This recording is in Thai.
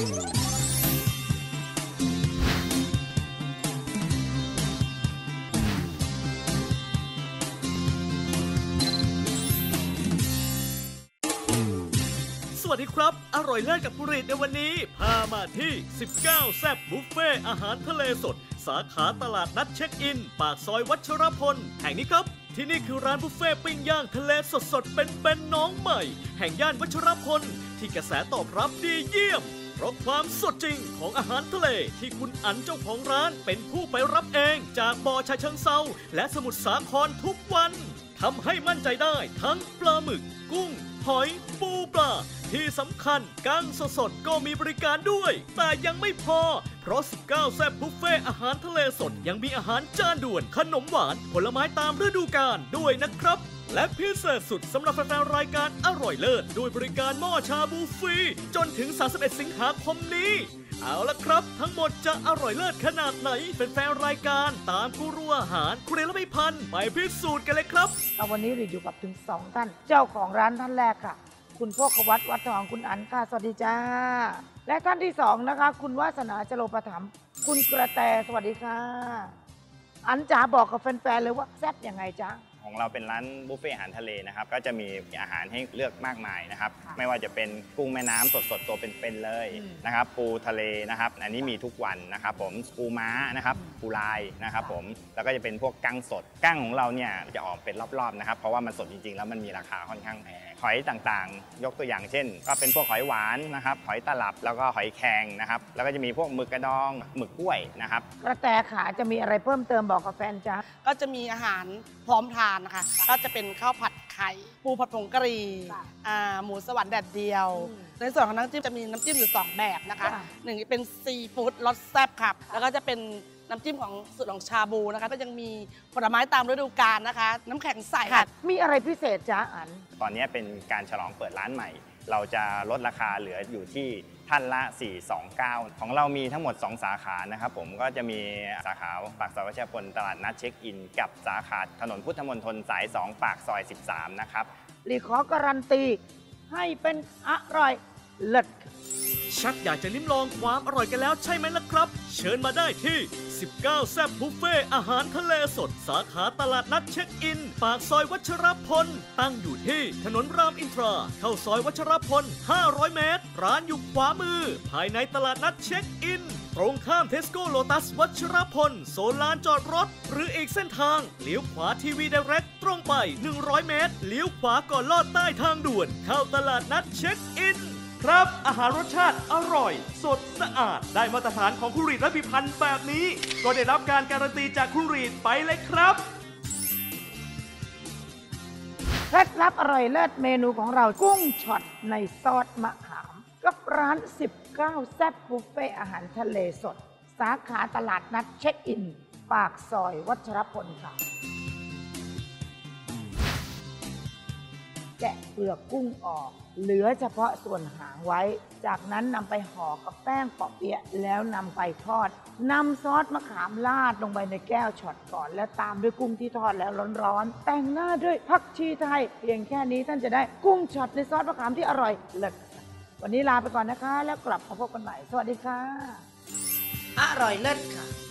สวัสดีครับ อร่อยเลิศกับผู้รีดในวันนี้ พามาที่ 19 แซบบุฟเฟ่อาหารทะเลสด สาขาตลาดนัดเช็คอิน ปากซอยวัชรพล แห่งนี้ครับ ที่นี่คือร้านบุฟเฟ่ปิ้งย่างทะเลสดสดๆเป็นๆน้องใหม่ แห่งย่านวัชรพล ที่กระแสตอบรับดีเยี่ยม เพราะความสดจริงของอาหารทะเลที่คุณอันเจ้าของร้านเป็นผู้ไปรับเองจากบ่อชายเชิงเซาและสมุทรสาครทุกวันทำให้มั่นใจได้ทั้งปลาหมึก กุ้ง หอย ปูปลา ที่สำคัญกั้งสดๆก็มีบริการด้วย แต่ยังไม่พอ เพราะ 19 แซ่บบุฟเฟ่อาหารทะเลสดยังมีอาหารจานด่วนขนมหวาน ผลไม้ตามฤดูกาลด้วยนะครับ และพิเศษสุดสำหรับแฟนๆรายการอร่อยเลิศด้วยบริการหม้อชาบูฟรี จนถึง 31 สิงหาคมนี้ เอาละครับ ทั้งหมดจะอร่อยเลิศขนาดไหนแฟนๆรายการตามกูรูอาหารคุณเรละไม่พันไปพิสูจน์กันเลยครับ เอาวันนี้รีอยู่กับถึงสองท่าน เจ้าของร้านท่านแรกค่ะ คุณพ่อขวัตวัดทองคุณอันค่ะสวัสดีจ้า และท่านที่สองนะคะ คุณวาสนาจโลประถมคุณกระแตสวัสดีค่ะ อันจ๋าบอกกับแฟนๆเลยว่าแซ่บยังไงจ๊ะ ของเราเป็นร้านบุฟเฟ่ต์อาหารทะเลนะครับก็จะมีอาหารให้เลือกมากมายนะครับค่ะไม่ว่าจะเป็นกุ้งแม่น้ำสดๆตัวเป็นๆเลยอืมนะครับปูทะเลนะครับอันนี้มีทุกวันนะครับผมปูม้านะครับปูลายนะครับผมแล้วก็จะเป็นพวกกั้งสดกั้งของเราเนี่ยจะออกเป็นรอบๆนะครับเพราะว่ามันสดจริงๆ แล้วมันมีราคาค่อนข้างแพงหอยต่างๆ ยกตัวอย่างเช่น ก็เป็นพวกหอยหวานนะครับหอยตลับแล้วก็หอยแครงนะครับแล้วก็จะมีพวกหมึกกระดองหมึกกล้วยนะครับ กระแตขาจะมีอะไรเพิ่มเติมบอกกับแฟนจ๊ะก็จะมีอาหารพร้อมทานนะคะ ก็จะเป็นข้าวผัดไข่ปูผัดผงกะหรี่ค่ะอ่าหมูสวรรค์แดดเดียวอืมในส่วนของน้ำจิ้มจะมีน้ำจิ้มอยู่ 2 แบบนะคะค่ะหนึ่งเป็นซีฟู้ดรสแซ่บครับ แล้วก็จะเป็นน้ำจิ้มของสูตรของชาบูนะคะ ก็ยังมีผลไม้ตามฤดูกาลนะคะ น้ำแข็งใสค่ะ มีอะไรพิเศษจ๊ะอัน ตอนนี้เป็นการฉลองเปิดร้านใหม่ เราจะลดราคาเหลืออยู่ที่ท่านละ 429 ของเรามีทั้งหมด 2 สาขานะครับผมก็จะมีสาขาปากซอยวัชรพลตลาดนัดเช็คอิน กับสาขาถนนพุทธมนตรสาย 2 ปากซอย 13 นะครับ รีขอการันตีให้เป็นอร่อยเลิศ ชักอยากจะลิ้มลองความอร่อยกันแล้วใช่ไหมล่ะครับ เชิญมาได้ที่ 19 แซบบุฟเฟ่อาหารทะเลสด สาขาตลาดนัดเช็คอิน ปากซอยวัชรพล ตั้งอยู่ที่ถนนรามอินทรา เข้าซอยวัชรพล 500 เมตร ร้านอยู่ขวามือ ภายในตลาดนัดเช็คอินตรงข้ามเทสโก้โลตัสวัชรพล โซนลานจอดรถ หรืออีกเส้นทางเลี้ยวขวาทีวีเดเรกตรงไป 100 เมตรเลี้ยวขวาก่อนลอดใต้ทางด่วน เข้าตลาดนัดเช็คอิน ครับ อาหารรสชาติอร่อย สดสะอาด ได้มาตรฐานของครูรีดและพิพันธ์แบบนี้ ก็ได้รับการการันตีจากครูรีดไปเลยครับเคล็ดลับอร่อยเลิศเมนูของเรากุ้งช็อตในซอสมะขาม กับร้าน 19 แซ่บบุฟเฟ่อาหารทะเลสด สาขาตลาดนัดเช็คอิน ปากซอยวัชรพลค่ะ แกะเปลือกกุ้งออก เหลือเฉพาะส่วนหางไว้ จากนั้นนำไปห่อกับแป้งปอเปี๊ยะแล้วนำไปทอดนำซอสมะขามราดลงไปในแก้วช็อตก่อน แล้วตามด้วยกุ้งที่ทอดแล้วร้อนๆแต่งหน้าด้วยผักชีไทย เพียงแค่นี้ท่านจะได้กุ้งช็อตในซอสมะขามที่อร่อยเลิศวันนี้ลาไปก่อนนะคะ แล้วกลับมาพบกันใหม่สวัสดีค่ะ อร่อยเลิศค่ะ